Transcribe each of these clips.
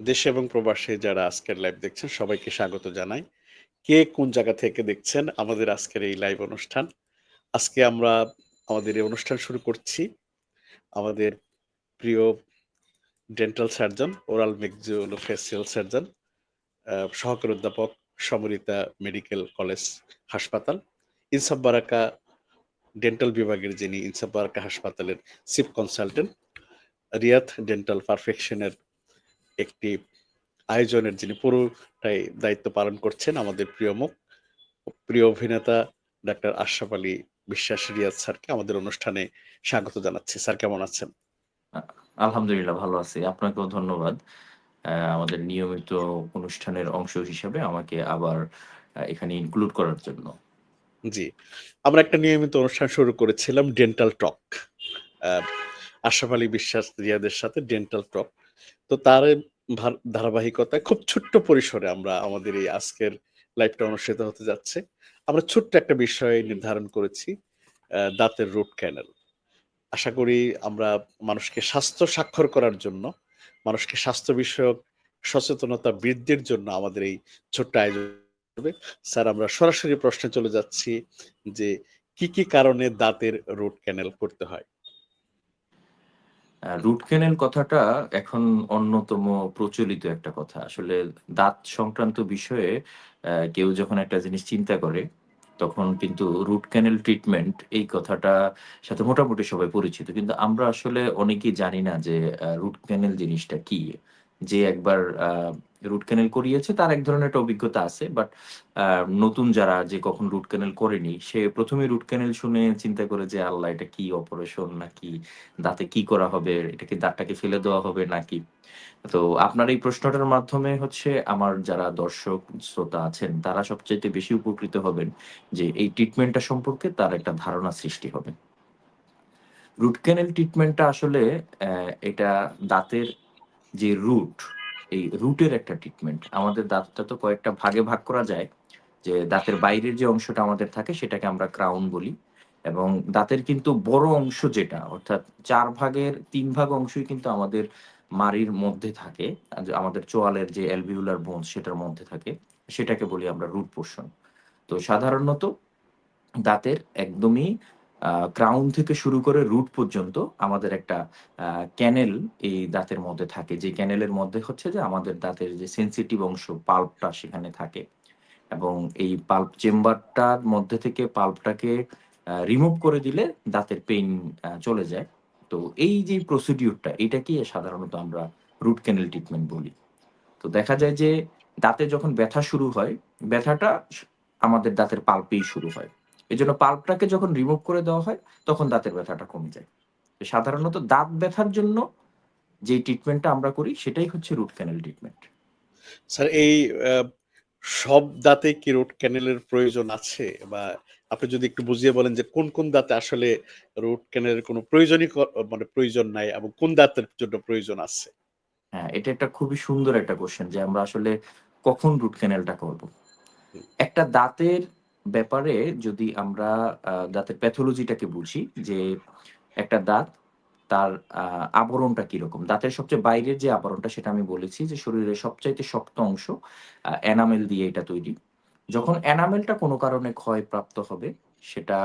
দেশে এবং প্রবাসে যারা আজকের লাইভ দেখছেন সবাইকে স্বাগত জানাই। কে কোন জায়গা থেকে দেখছেন আমাদের আজকের এই লাইভ অনুষ্ঠান। আজকে আমরা আমাদের এই অনুষ্ঠান শুরু করছি। আমাদের প্রিয় dental surgeon, oral maxillofacial surgeon, আ সহকারী অধ্যাপক সমরিতা মেডিকেল কলেজ হাসপাতাল, ইনসাফ বারাকা ডেন্টাল বিভাগের যিনি ইনসাফ বারাকা হাসপাতালের chief consultant, Riyadh dental perfection এর একটি আয়োজনের যিনি পুরোটাই দায়িত্ব পালন করছেন আমাদের প্রিয় মুখ, প্রিয় অভিনেতা ডাক্তার আশরাফ আলী বিশ্বাস রিয়াদ স্যারকে আমাদের অনুষ্ঠানে স্বাগত জানাচ্ছি। স্যার কেমন আছেন? আলহামদুলিল্লাহ ভালো আছি। আপনাকেও ধন্যবাদ। আমাদের নিয়মিত অনুষ্ঠানের অংশ হিসেবে আমাকে আবার এখানে ইনক্লুড করার জন্য। জি। আমরা একটা নিয়মিত অনুষ্ঠান শুরু করেছিলাম ডেন্টাল টক। আশরাফ আলী বিশ্বাস রিয়াদের সাথে ডেন্টাল টক। তো তার ধারাবাহিকতায় খুব ছোট্ট পরিসরে আমরা আমাদের এই আজকের লাইভটা অনুষ্ঠিত হতে যাচ্ছে। আমরা ছোট্ট একটা বিষয় নির্ধারণ করেছি। দাঁতের রুট ক্যানেল আশা করি আমরা মানুষকে স্বাস্থ্য স্বাক্ষর করার জন্য, মানুষকে স্বাস্থ্য বিষয়ক সচেতনতা বৃদ্ধির জন্য আমাদের এই ছোট্ট আয়োজন হবে। স্যার আমরা সরাসরি প্রশ্নে চলে যাচ্ছি যে কি, কি কারণে দাঁতের রুট ক্যানাল করতে হয়? রুট ক্যানেল কথাটা এখন অন্যতম প্রচলিত একটা কথা। আসলে দাঁত সংক্রান্ত বিষয়ে কেউ যখন একটা জিনিস চিন্তা করে, তখন কিন্তু রুট ক্যানেল ট্রিটমেন্ট এই কথাটা সাথে মোটামুটি সবাই পরিচিত। কিন্তু আমরা আসলে অনেকেই জানি না যে রুট ক্যানেল জিনিসটা কি? যে একবার রুট ক্যানাল করিয়েছে তার এক ধরনের একটা অভিজ্ঞতা আছে। বাট নতুন যারা যে কখন রুট ক্যানাল করেনি, সে প্রথমে রুট ক্যানাল শুনে চিন্তা করে যে, "আল্লাহ! এটা কি অপারেশন নাকি দাঁতে কি করা হবে? এটা কি দাঁতটাকে ফেলে দেওয়া হবে নাকি?" তো আপনার এই প্রশ্নটার মাধ্যমে হচ্ছে আমার যারা দর্শক শ্রোতা আছেন, তারা সবচাইতে বেশি উপকৃত হবেন যে এই ট্রিটমেন্টটা সম্পর্কে তার একটা ধারণা সৃষ্টি হবে। রুট ক্যানাল ট্রিটমেন্টটা আসলে এটা দাঁতের যে রুট, এই রুটের একটা ট্রিটমেন্ট। আমাদের দাঁতটা তো কয়েকটা ভাগে ভাগ করা যায়। যে দাঁতের বাইরের যে অংশটা আমাদের থাকে সেটাকে আমরা ক্রাউন বলি। এবং দাঁতের কিন্তু বড় অংশ যেটা অর্থাৎ চার ভাগের তিন ভাগ অংশই কিন্তু আমাদের মাড়ির মধ্যে থাকে। আমাদের চোয়ালের যে অ্যালভিওলার বোনস সেটার মধ্যে থাকে। সেটাকে বলি আমরা রুট পোরশন। তো সাধারণত দাঁতের একদমই ক্রাউন থেকে শুরু করে রুট পর্যন্ত আমাদের একটা ক্যানেল এই দাঁতের মধ্যে থাকে। যে ক্যানেলের মধ্যে হচ্ছে যে আমাদের দাঁতের যে সেনসিটিভ অংশ পাল্পটা সেখানে থাকে। এবং এই পাল্প চেম্বারটার মধ্যে থেকে পাল্পটাকে রিমুভ করে দিলে দাঁতের পেইন চলে যায়। তো এই যে প্রসিডিউরটা এটাকেই সাধারণত আমরা রুট ক্যানেল ট্রিটমেন্ট বলি। তো দেখা যায় যে দাঁতে যখন ব্যথা শুরু হয়, ব্যথাটা আমাদের দাঁতের পাল্পেই শুরু হয়। এজন্য পাল্পটাকে যখন রিমুভ করে দেওয়া হয়, তখন দাঁতের ব্যথাটা কমে যায়। সাধারণত দাঁত ব্যথার জন্য যেই ট্রিটমেন্টটা আমরা করি সেটাই হচ্ছে রুট ক্যানেল ট্রিটমেন্ট। স্যার এই সব দাঁতে কি রুট ক্যানেলের প্রয়োজন আছে? বা আপনি যদি একটু বুঝিয়ে বলেন যে কোন, কোন দাঁতে আসলে রুট ক্যানেলের কোনো প্রয়োজনই মানে প্রয়োজন নাই এবং কোন দাঁতের জন্য প্রয়োজন আছে? হ্যাঁ, এটা একটা খুবই সুন্দর একটা কোশ্চেন যে আমরা আসলে কখন রুট ক্যানেলটা করব? একটা দাঁতের ব্যাপারে যদি আমরা দাঁতের প্যাথোলজিটাকে বুঝি যে একটা দাঁত তার আবরণটা কীরকম? দাঁতের সবচেয়ে বাইরের যে আবরণটা সেটা আমি বলেছি যে শরীরের সবচাইতে শক্ত অংশ এনামেল দিয়ে এটা তৈরি। যখন এনামেলটা কোনো কারণে ক্ষয়প্রাপ্ত হবে, সেটা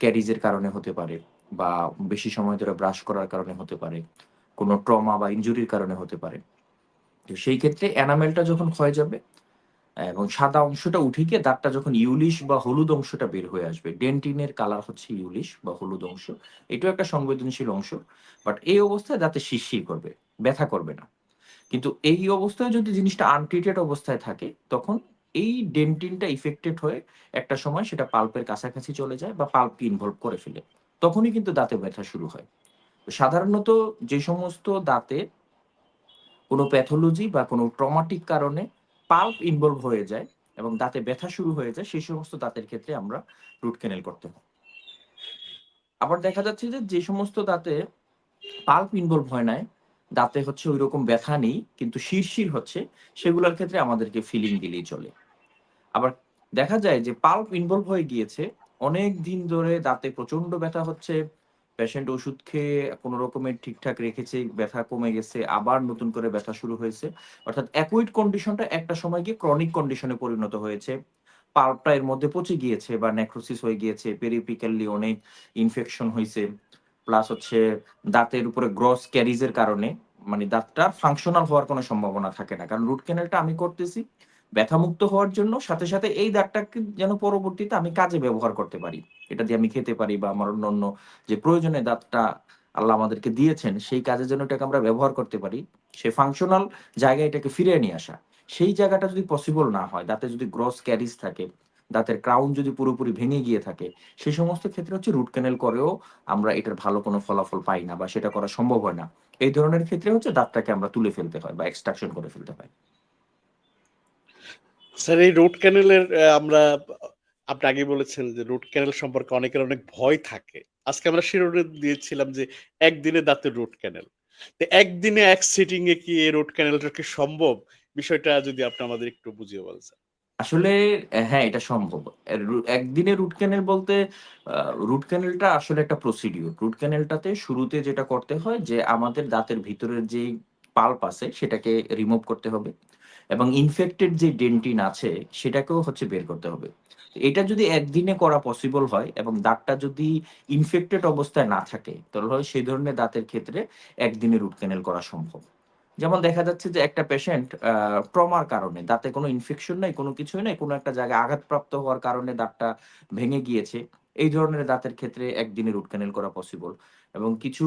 ক্যারিজের কারণে হতে পারে বা বেশি সময় ধরে ব্রাশ করার কারণে হতে পারে। কোনো ট্রমা বা ইনজুরির কারণে হতে পারে। তো সেই ক্ষেত্রে এনামেলটা যখন ক্ষয় যাবে এবং সাদা অংশটা উঠে গিয়ে দাঁতটা যখন ইউলিশ বা হলুদ অংশটা বের হয়ে আসবে। ডেন্টিনের কালার হচ্ছে ইউলিশ বা হলুদ অংশ। এটাও একটা সংবেদনশীল অংশ। বাট এই অবস্থায় দাঁতে শিরশির করবে, ব্যথা করবে না। কিন্তু এই অবস্থায় যদি জিনিসটা আনট্রিটেড অবস্থায় থাকে, তখন এই ডেন্টিনটা ইফেক্টেড হয়ে একটা সময় সেটা পাল্পের কাছাকাছি চলে যায় বা পাল্পকে ইনভলভ করে ফেলে। তখনই কিন্তু দাঁতে ব্যথা শুরু হয়। সাধারণত যে সমস্ত দাঁতে কোনো প্যাথোলজি বা কোনো ট্রমাটিক কারণে পাল্প ইনভলভ হয়ে যায় এবং দাঁতে ব্যথা শুরু হয়ে যায়, সেই সমস্ত দাঁতের ক্ষেত্রে আমরা রুট ক্যানাল করতে হয়। আবার দেখা যাচ্ছে যে, যে সমস্ত দাঁতে পাল্প ইনভলভ হয় নাই, দাঁতে হচ্ছে ওই রকম ব্যথা নেই, কিন্তু শিরশির হচ্ছে, সেগুলোর ক্ষেত্রে আমাদেরকে ফিলিং দিলেই চলে। আবার দেখা যায় যে পাল্প ইনভলভ হয়ে গিয়েছে, অনেক দিন ধরে দাঁতে প্রচণ্ড ব্যথা হচ্ছে, পেশেন্ট ওষুধ খেয়ে কোনো রকমের ঠিকঠাক রেখেছে, ব্যথা কমে গেছে, আবার নতুন করে ব্যথা শুরু হয়েছে। অর্থাৎ অ্যাকুইড কন্ডিশনটা একটা সময় গিয়ে ক্রনিক কন্ডিশনে পরিণত হয়েছে। পাল্পটা এর মধ্যে পচে গিয়েছে বা নেক্রোসিস হয়ে গিয়েছে, পেরিপিক্যালি অনেক ইনফেকশন হয়েছে প্লাস হচ্ছে দাঁতের উপরে গ্রস ক্যারিজের কারণে মানে দাঁতটা ফাংশনাল হওয়ার কোনো সম্ভাবনা থাকে না। কারণ রুট ক্যানেলটা আমি করতেছি ব্যথামুক্ত হওয়ার জন্য সাথে, সাথে এই দাঁতটাকে যেন পরবর্তীতে আমি কাজে ব্যবহার করতে পারি। এটা দিয়ে আমি খেতে পারি বা আমার অন্যান্য যে প্রয়োজনে দাঁতটা আল্লাহ আমাদেরকে দিয়েছেন সেই কাজের জন্য এটাকে আমরা ব্যবহার করতে পারি। সে ফাংশনাল জায়গায় এটাকে ফিরিয়ে নিয়ে আসা। সেই জায়গাটা যদি পসিবল না হয়, দাঁতে যদি গ্রস ক্যারিজ থাকে, দাঁতের ক্রাউন যদি পুরোপুরি ভেঙে গিয়ে থাকে, সেই সমস্ত ক্ষেত্রে হচ্ছে রুট ক্যানেল করেও আমরা এটার ভালো কোনো ফলাফল পাই না বা সেটা করা সম্ভব হয় না। এই ধরনের ক্ষেত্রে হচ্ছে দাঁতটাকে আমরা তুলে ফেলতে হয় বা এক্সট্রাকশন করে ফেলতে হয়। স্যার এই রুট ক্যানেলের আমরা আপনি আগেই বলেছেন যে রুট ক্যানেল সম্পর্কে অনেকের অনেক ভয় থাকে। আজকে আমরা শিরোনাম দিয়েছিলাম যে একদিনে দাঁতের রুট ক্যানেল। তো একদিনে এক সিটিং এ কি এই রুট ক্যানেলটা কি সম্ভব? বিষয়টা যদি আপনি আমাদের একটু বুঝিয়ে বলেন। আসলে হ্যাঁ, এটা সম্ভব। একদিনে রুট ক্যানেল বলতে রুট ক্যানেলটা আসলে একটা প্রসিডিউর। রুট ক্যানেলটাতে শুরুতে যেটা করতে হয় যে আমাদের দাঁতের ভিতরের যেই পাল্প আছে সেটাকে রিমুভ করতে হবে এবং ইনফেক্টেড যে ডেন্টিন আছে সেটাকেও হচ্ছে বের করতে হবে। এটা যদি একদিনে করা পসিবল হয় এবং দাঁতটা যদি ইনফেক্টেড অবস্থায় না থাকে, তাহলে সেই ধরনের দাঁতের ক্ষেত্রে একদিনে রুট ক্যানেল করা সম্ভব। যেমন দেখা যাচ্ছে যে একটা পেশেন্ট ট্রমার কারণে দাঁতে কোনো ইনফেকশন নাই, কোনো কিছুই নাই, কোনো একটা জায়গায় আঘাতপ্রাপ্ত হওয়ার কারণে দাঁতটা ভেঙে গিয়েছে। এই ধরনের দাঁতের ক্ষেত্রে একদিনে রুট ক্যানেল করা পসিবল এবং কিছু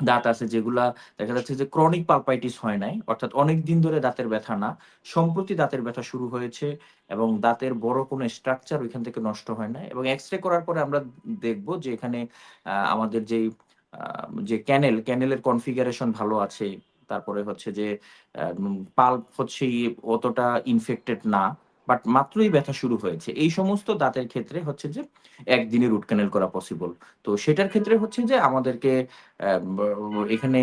দাঁত আছে যেগুলা দেখা যাচ্ছে যে ক্রনিক পালপাইটিস হয় নাই। অর্থাৎ অনেকদিন ধরে দাঁতের ব্যথা না। সম্প্রতি দাঁতের ব্যথা শুরু হয়েছে এবং দাঁতের বড় কোনো স্ট্রাকচার ওইখান থেকে নষ্ট হয় নাই এবং এক্স-রে করার পরে আমরা দেখব যে এখানে আমাদের যেই যে ক্যানেল, ক্যানেলের কনফিগারেশন ভালো আছে। তারপরে হচ্ছে যে পাল্প হচ্ছে অতটা ইনফেক্টেড না। বাট মাত্রই ব্যথা শুরু হয়েছে। এই সমস্ত দাঁতের ক্ষেত্রে হচ্ছে যে একদিনে রুট ক্যানেল করা পসিবল। তো সেটার ক্ষেত্রে হচ্ছে যে আমাদেরকে এখানে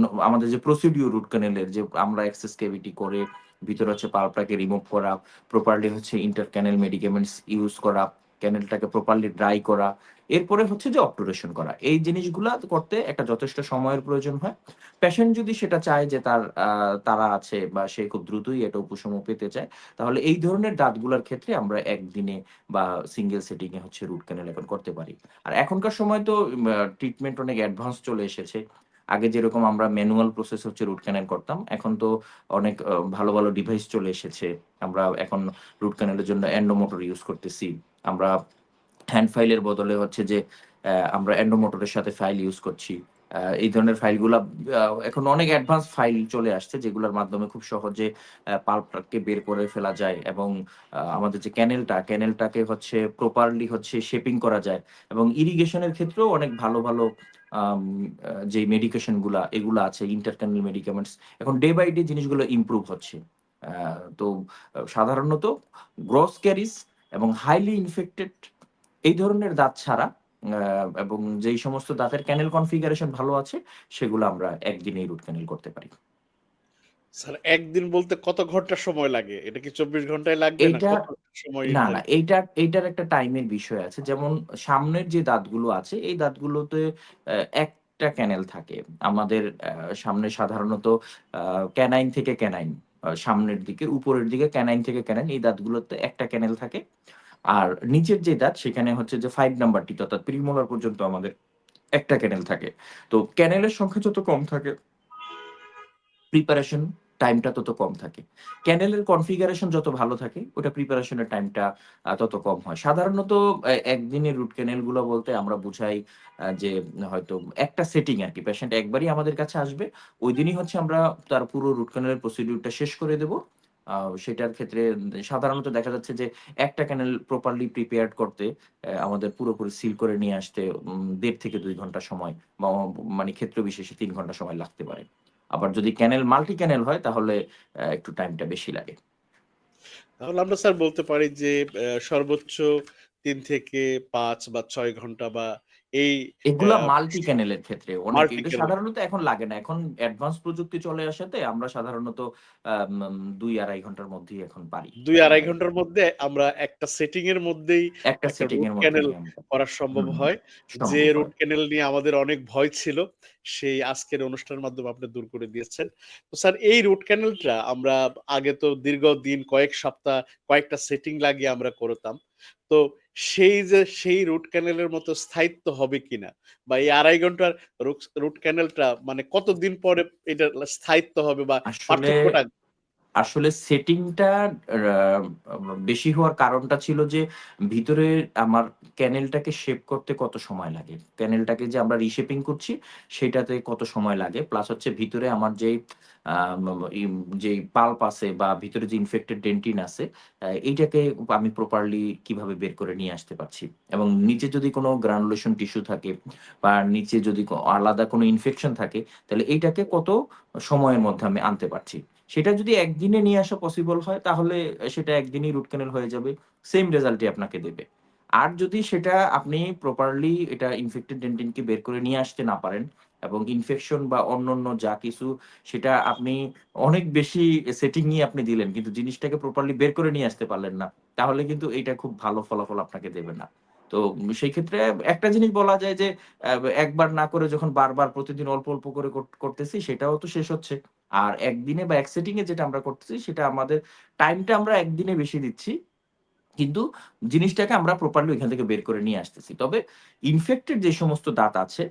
ন আমাদের যে প্রসিডিউর রুট ক্যানেলের যে আমরা এক্সেস ক্যাভিটি করে ভিতরে হচ্ছে পাল্পটাকে রিমুভ করা, প্রপারলি হচ্ছে ইন্টার ক্যানেল মেডিকেমেন্টস ইউজ করা, ক্যানেলটাকে প্রপারলি ড্রাই করা। এরপরে হচ্ছে যে অবটুরেশন করা। এই জিনিসগুলা করতে একটা যথেষ্ট সময়ের প্রয়োজন হয়। পেশেন্ট যদি সেটা চায় যে তার তাড়া আছে বা সে খুব দ্রুতই এটা উপশম পেতে চায়, তাহলে এই ধরনের দাঁতগুলোর ক্ষেত্রে আমরা একদিনে বা সিঙ্গেল সেটিং এ হচ্ছে রুট ক্যানেল এখন করতে পারি। আর এখনকার সময় তো ট্রিটমেন্ট অনেক অ্যাডভান্স চলে এসেছে। আগে যেরকম আমরা ম্যানুয়াল প্রসেস হচ্ছে রুট ক্যানেল করতাম। এখন তো অনেক ভালো, ভালো ডিভাইস চলে এসেছে। আমরা এখন রুট ক্যানেলের জন্য এন্ডোমোটর ইউজ করতেছি। আমরা হ্যান্ড ফাইলের বদলে হচ্ছে যে আমরা এন্ডোমোটরের সাথে ফাইল ইউস করছি। এই ধরনের ফাইলগুলা এখন অনেক অ্যাডভান্স ফাইল চলে আসছে যেগুলার মাধ্যমে খুব সহজে পাল্পটাকে বের করে ফেলা যায় এবং আমাদের যে ক্যানেলটা, ক্যানেলটাকে হচ্ছে প্রপারলি হচ্ছে শেপিং করা যায় এবং ইরিগেশনের ক্ষেত্রেও অনেক ভালো, ভালো আম আ যেই মেডিকেশনগুলা এগুলা আছে ইন্টার ক্যানেল মেডিকেমেন্টস এখন ডে বাই ডে জিনিসগুলো ইমপ্রুভ হচ্ছে। তো সাধারণত গ্রস ক্যারিজ এবং হাইলি ইনফেক্টেড এই ধরনের দাঁত ছাড়া এবং যেই সমস্ত দাঁতের ক্যানেল কনফিগারেশন ভালো আছে সেগুলো আমরা একদিনেই রুট ক্যানেল করতে পারি। স্যার একদিন বলতে কত ঘণ্টা সময় লাগে? এটা কি ২৪ ঘন্টায় লাগবে না সময় না, না নির্ধারিত? এইটার একটা টাইমের বিষয় আছে। যেমন সামনের যে দাঁতগুলো আছে এই দাঁতগুলোতে অ্যা একটা ক্যানেল থাকে। আমাদের সামনে সাধারণত ক্যানাইন থেকে ক্যানাইন সামনের দিকে উপরের দিকে ক্যানাইন থেকে ক্যানাইন এই দাঁতগুলোতে একটা ক্যানেল থাকে। আর নিচের যে দাঁত সেখানে হচ্ছে যে 5 নাম্বারটিতে অর্থাৎ প্রিমোলার পর্যন্ত আমাদের একটা ক্যানেল থাকে। তো ক্যানেলের সংখ্যা যত কম থাকে প্রিপারেশন টাইমটা তত কম থাকে। ক্যানেলের কনফিগারেশন যত ভালো থাকে, ওটা প্রিপারেশনের টাইমটা তত কম হয়। সাধারণত একদিনের রুট ক্যানেলগুলা বলতে আমরা বুঝাই যে হয়তো একটা সেটিং আর কি পেশেন্ট একবারই আমাদের কাছে আসবে। ওই দিনই হচ্ছে আমরা তার পুরো রুট ক্যানেলের প্রসিডিউরটা শেষ করে দেব। সেটার ক্ষেত্রে সাধারণত দেখা যাচ্ছে যে একটা ক্যানেল প্রপারলি প্রিপেয়ার্ড করতে আমাদের পুরোপুরি সিল করে নিয়ে আসতে ১.৫ থেকে দুই ঘণ্টা সময় বা মানে ক্ষেত্র বিশেষে তিন ঘণ্টা সময় লাগতে পারে। আবার যদি ক্যানেল মাল্টি ক্যানেল হয়, তাহলে একটু টাইমটা বেশি লাগে। তাহলে আমরা স্যার বলতে পারি যে সর্বোচ্চ তিন থেকে পাঁচ বা ছয় ঘণ্টা বা এই এগুলা মাল্টি ক্যানেলের ক্ষেত্রে অনেক সাধারণত এখন লাগে না। এখন অ্যাডভান্স প্রযুক্তি চলে আসাতে আমরা সাধারণত আম ২-২.৫ ঘণ্টার মধ্যেই এখন পারি। ২-২.৫ আ ঘণ্টার মধ্যে আমরা একটা সেটিং এর মধ্যেই একটা সেটিং এর ক্যানেল করা সম্ভব হয়। যে রুট। ক্যানেল নিয়ে আমাদের অনেক ভয় ছিল, সেই আজকের অনুষ্ঠানের মাধ্যমে আপনি দূর করে দিয়েছেন। তো স্যার এই রুট ক্যানেলটা আমরা আগে তো দীর্ঘদিন কয়েক সপ্তাহ কয়েকটা সেটিং লাগিয়ে আমরা করতাম। তো সেই যে সেই রুট ক্যানেলের মতো স্থায়িত্ব হবে কিনা? বা এই ২.৫ ঘণ্টার রুট ক্যানেলটা মানে কতদিন পরে এটা স্থায়িত্ব হবে বা পার্থক্যটা আসলে সেটিংটা বেশি হওয়ার কারণটা ছিল যে ভিতরে আমার ক্যানেলটাকে শেপ করতে কত সময় লাগে। ক্যানেলটাকে যে আমরা রিশেপিং করছি, সেটাতে কত সময় লাগে। প্লাস হচ্ছে ভিতরে আমার যে যেই পাল্প আছে বা ভিতরে যে ইনফেক্টেড ডেন্টিন আছে এইটাকে আমি প্রপারলি কীভাবে বের করে নিয়ে আসতে পারছি। এবং নিচে যদি কোনো গ্রানুলেশন টিস্যু থাকে বা নিচে যদি আলাদা কোনো ইনফেকশন থাকে, তাহলে এইটাকে কত সময়ের মধ্যে আমি আনতে পারছি। সেটা যদি একদিনে নিয়ে আসা পসিবল হয় তাহলে সেটা একদিনেই রুট ক্যানেল হয়ে যাবে। সেম রেজাল্টই আপনাকে দেবে। আর যদি সেটা আপনি প্রপারলি এটা ইনফেক্টেড ডেন্টিনকে বের করে নিয়ে আসতে না পারেন এবং ইনফেকশন বা অন্যান্য যা কিছু সেটা আপনি অনেক বেশি সেটিং নিয়ে আপনি দিলেন কিন্তু জিনিসটাকে প্রপারলি বের করে নিয়ে আসতে পারলেন না। তাহলে কিন্তু এটা খুব ভালো ফলাফল আপনাকে দেবে না। তো সেই ক্ষেত্রে একটা জিনিস বলা যায় যে একবার না করে যখন বারবার প্রতিদিন অল্প, অল্প করে করতেছি সেটাও তো শেষ হচ্ছে। আর একদিনে বা এক সেটিং এ যেটা আমরা করতেছি, সেটা আমাদের টাইমটা আমরা একদিনে বেশি দিচ্ছি। কিন্তু জিনিসটাকে আমরা প্রপারলি ওইখান থেকে বের করে নিয়ে আসতেছি। তবে ইনফেক্টেড যে সমস্ত দাঁত আছে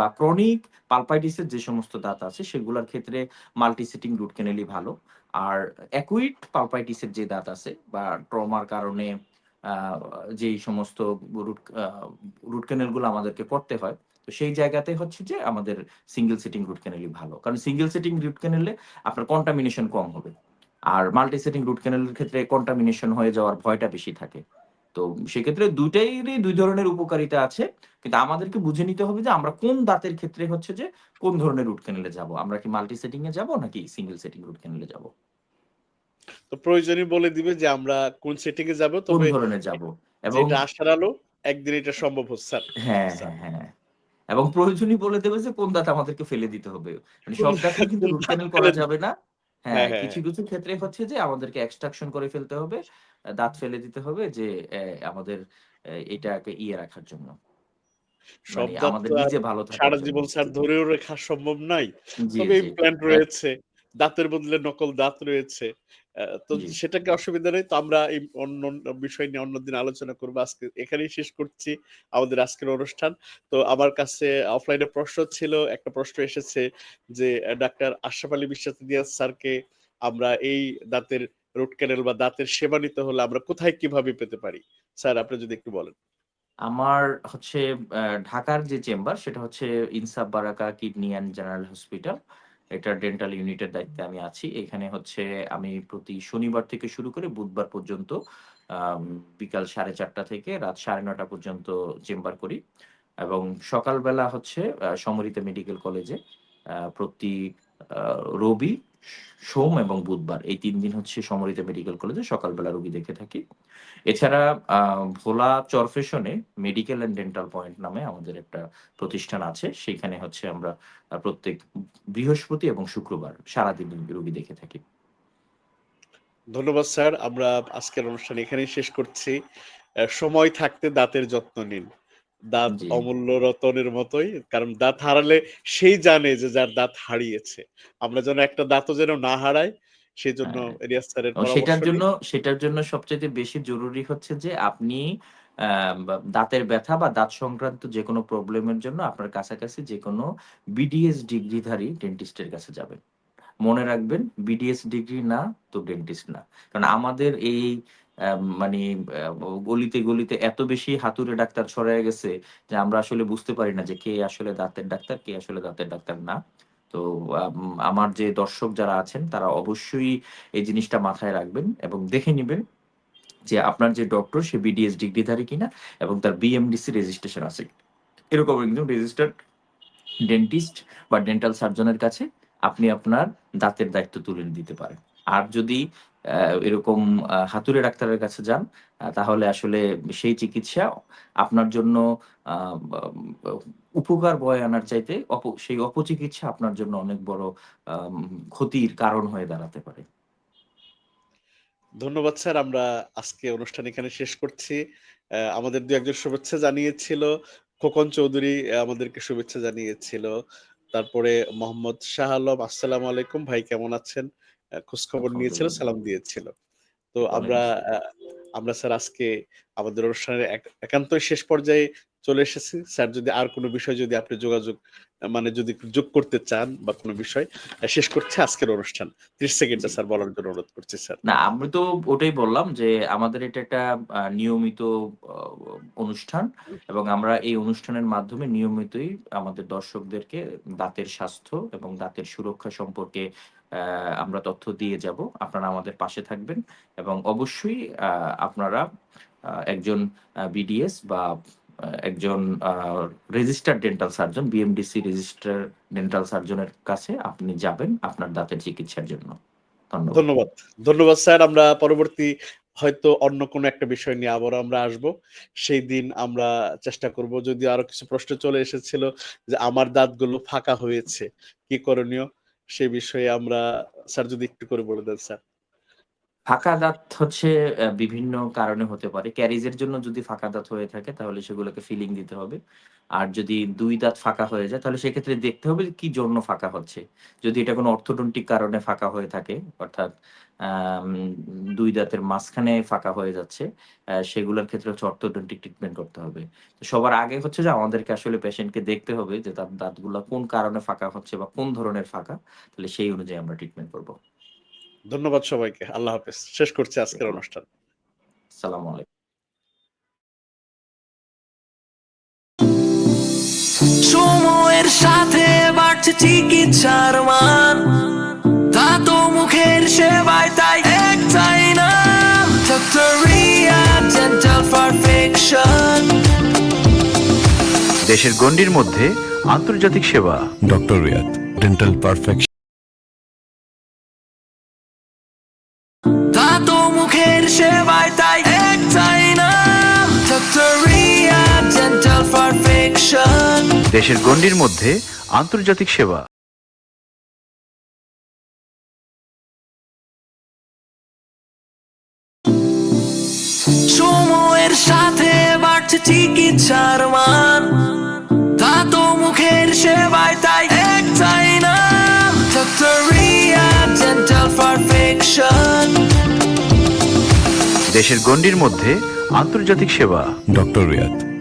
বা ক্রনিক পালপাইটিস এর যে সমস্ত দাঁত আছে, সেগুলোর ক্ষেত্রে মাল্টি সেটিং রুট ক্যানেলই ভালো। আর অ্যাকুইড পালপাইটিস এর যে দাঁত আছে, বা ট্রমার কারণে যেই সমস্ত রুট রুট ক্যানেলগুলো আমাদেরকে করতে হয়। তো সেই জায়গাতে হচ্ছে যে আমাদের সিঙ্গেল সেটিং রুট ক্যানেলই ভালো। কারণ সিঙ্গেল সেটিং রুট ক্যানেলে আপনার কন্টামিনেশন কম হবে। আর মাল্টি সেটিং রুট ক্যানেলের ক্ষেত্রে কন্টামিনেশন হয়ে যাওয়ার ভয়টা বেশি থাকে। তো সেক্ষেত্রে ২ টাইরই ২ ধরনের উপকারিতা আছে। কিন্তু আমাদেরকে বুঝে নিতে হবে যে আমরা কোন দাঁতের ক্ষেত্রে হচ্ছে যে কোন ধরনের রুট ক্যানেলে যাব। আমরা কি মাল্টি সেটিং এ যাব নাকি সিঙ্গেল সেটিং রুট ক্যানেলে যাব? তো প্রয়োজনই বলে দিবে যে আমরা কোন সেটিং এ যাব। কোন তবে ধরনের এ যাব এবং আশার আলো একদিন এটা সম্ভব হচ্ছে স্যার। হ্যাঁ, স্যার। হ্যাঁ, হ্যাঁ। এবং প্রয়োজনই বলে দেবে যে কোন দাঁত আমাদেরকে ফেলে দিতে হবে। মানে সব দাঁতেই কিন্তু কোন রুট ক্যানেল করা যাবে না। হ্যাঁ, হ্যাঁ, হ্যাঁ, কিছু। কিছু ক্ষেত্রে হচ্ছে যে আমাদেরকে এক্সট্রাকশন করে ফেলতে হবে। দাঁত ফেলে দিতে হবে যে আমাদের এটাকে ইয়ে রাখার জন্য। সব মানে আমাদের নিজে ভালো সারা। জীবন স্যার ধরেও রাখা সম্ভব নয়। জি, তবে। ইমপ্ল্যান্ট রয়েছে, দাঁতের বদলে নকল দাঁত রয়েছে। তো সেটাকে অসুবিধা নেই। তো আমরা এই অন্য বিষয় নিয়ে অন্যদিন আলোচনা করব আজকে এখানেই শেষ করছি আমাদের আজকের অনুষ্ঠান। তো আমার কাছে অফলাইনে প্রশ্ন ছিল, একটা প্রশ্ন এসেছে যে ডাক্তার আশরাফ আলী বিশ্বাস ইলিয়াস স্যারকে আমরা এই দাঁতের রুট ক্যানেল বা দাঁতের সেবা নিতে হলে আমরা কোথায় কীভাবে পেতে পারি? স্যার আপনি যদি একটু বলেন। আমার হচ্ছে ঢাকার যে চেম্বার সেটা হচ্ছে Insaf Baraka kidney and general hospital. এটার ডেন্টাল ইউনিটের দায়িত্বে আমি আছি। এখানে হচ্ছে আমি প্রতি শনিবার থেকে শুরু করে বুধবার পর্যন্ত বিকাল সাড়ে চারটা থেকে রাত ৯:৩০ পর্যন্ত চেম্বার করি। এবং সকালবেলা হচ্ছে সমরিতা মেডিকেল কলেজে প্রতি রবি, সোম এবং বুধবার এই তিন দিন হচ্ছে সমরিতা মেডিকেল কলেজে সকালবেলা রোগী দেখে থাকি। এছাড়া ভোলা চরফেশনে মেডিকেল অ্যান্ড ডেন্টাল পয়েন্ট নামে আমাদের একটা প্রতিষ্ঠান আছে। সেখানে হচ্ছে আমরা প্রত্যেক বৃহস্পতি এবং শুক্রবার সারাদিন রোগী দেখে থাকি। ধন্যবাদ, স্যার। আমরা আজকের অনুষ্ঠান এখানেই শেষ করছি। সময় থাকতে দাঁতের যত্ন নিন। দাঁত অমূল্য রতনের মতোই। কারণ দাঁত হারালে সেই জানে যে যার দাঁত হারিয়েছে। আমরা যেন একটা দাঁতও যেন না হারাই সেজন্য হ্যাঁ। রিয়াজ স্যারের সেটার জন্য সেটার জন্য সবচাইতে বেশি জরুরি হচ্ছে যে আপনি দাঁতের ব্যথা বা দাঁত সংক্রান্ত যেকোনো প্রবলেম এর জন্য আপনার কাছাকাছি যেকোনো বিডিএস ডিগ্রিধারী ডেন্টিস্টের কাছে যাবেন। মনে রাখবেন বিডিএস ডিগ্রি না তো ডেন্টিস্ট না। কারণ আমাদের এই মানি গলিতে, গলিতে এত বেশি হাতুড়ে ডাক্তার ছড়ায় গেছে যে আমরা আসলে বুঝতে পারি না যে কে আসলে দাঁতের ডাক্তার, কে আসলে দাঁতের ডাক্তার না। তো আমার যে দর্শক যারা আছেন তারা অবশ্যই এই জিনিসটা মাথায় রাখবেন এবং দেখে নিবেন যে আপনার যে ডক্টর সে বিডিএস ডিগ্রিধারী কিনা এবং তার বিএমডিসি রেজিস্ট্রেশন আছে। এরকম একজন রেজিস্টার্ড ডেন্টিস্ট বা ডেন্টাল সার্জনের কাছে আপনি আপনার দাঁতের দায়িত্ব তুলে দিতে পারেন। আর যদি এরকম হাতুড়ে ডাক্তারের কাছে যান। তাহলে আসলে সেই চিকিৎসা আপনার জন্য উপকার বয়ে আনার চাইতে অপ সেই অপচিকিৎসা আপনার জন্য অনেক বড় ক্ষতির কারণ হয়ে দাঁড়াতে পারে। ধন্যবাদ স্যার। আমরা আজকে অনুষ্ঠান এখানে শেষ করছি। আমাদের দু একজন শুভেচ্ছা জানিয়েছিল। খোকন চৌধুরী আমাদেরকে শুভেচ্ছা জানিয়েছিল। তারপরে মোহাম্মদ শাহ আলম, আসসালামু আলাইকুম ভাই কেমন আছেন? খোঁজখবর নিয়েছিল, সালাম দিয়েছিল। তো আমরা আমরা স্যার আজকে আমাদের অনুষ্ঠানের এক একান্তই শেষ পর্যায়ে চলে এসেছি। স্যার যদি আর কোনো বিষয় যদি আপনি যোগাযোগ মানে যদি যোগ করতে চান বা কোন বিষয় শেষ করছি আজকের অনুষ্ঠান। ৩০ সেকেন্ডে স্যার বলার জন্য অনুরোধ করছি স্যার। না, আমি তো ওটাই বললাম যে আমাদের এটা একটা নিয়মিত অনুষ্ঠান এবং আমরা এই অনুষ্ঠানের মাধ্যমে নিয়মিতই আমাদের দর্শকদেরকে দাঁতের স্বাস্থ্য এবং দাঁতের সুরক্ষা সম্পর্কে আমরা তথ্য দিয়ে যাব। আপনারা আমাদের পাশে থাকবেন এবং অবশ্যই আপনারা একজন বিডিএস বা একজন register dental surgeon, BMDC register dental সার্জনের কাছে আপনি যাবেন আপনার দাঁতের চিকিৎসার জন্য। ধন্যবাদ। ধন্যবাদ। স্যার। আমরা পরবর্তী হয়তো অন্য কোনো একটা বিষয় নিয়ে আবারও আমরা আসব। সেই দিন আমরা চেষ্টা করব যদি আরও কিছু প্রশ্ন চলে এসেছিল যে আমার দাঁতগুলো ফাঁকা হয়েছে। কি করণীয়? সে বিষয়ে আমরা স্যার যদি একটু করে বলে দেন স্যার। ফাঁকা দাঁত হচ্ছে বিভিন্ন কারণে হতে পারে। ক্যারিজ এর জন্য যদি ফাঁকা দাঁত হয়ে থাকে তাহলে সেগুলোকে ফিলিং দিতে হবে। আর যদি ২ দাঁত ফাঁকা হয়ে যায় তাহলে সেক্ষেত্রে দেখতে হবে কি জন্য ফাঁকা হচ্ছে। যদি এটা কোনো অর্থোডন্টিক কারণে ফাঁকা হয়ে থাকে অর্থাৎ ২ দাঁতের মাঝখানে ফাঁকা হয়ে যাচ্ছে, সেগুলোর ক্ষেত্রে হচ্ছে অর্থোডন্টিক ট্রিটমেন্ট করতে হবে। তো সবার আগে হচ্ছে যে আমাদেরকে আসলে পেশেন্টকে দেখতে হবে যে তার দাঁতগুলা কোন কারণে ফাঁকা হচ্ছে বা কোন ধরনের ফাঁকা। তাহলে সেই অনুযায়ী আমরা ট্রিটমেন্ট করব। ধন্যবাদ সবাইকে। আল্লাহ হাফেজ। শেষ করছি আজকের অনুষ্ঠান। আসসালামু আলাইকুম। সময়ের সাথে বাড়ছে চিকিৎসার মান দাঁত ও মুখের সেবায় তাই রিয়াদ ডেন্টাল পারফেকশন দেশের গণ্ডির মধ্যে আন্তর্জাতিক সেবা ডক্টর রিয়াদ ডেন্টাল পারফেকশন দেশের গণ্ডির মধ্যে আন্তর্জাতিক সেবা। সময়ের সাথে বাড়ছে চিকিৎসার মান। দাঁত ও মুখের সেবায় তাই রিয়াদ ডেন্টাল পারফেকশন দেশের গণ্ডির মধ্যে আন্তর্জাতিক সেবা। ডক্টর রিয়াদ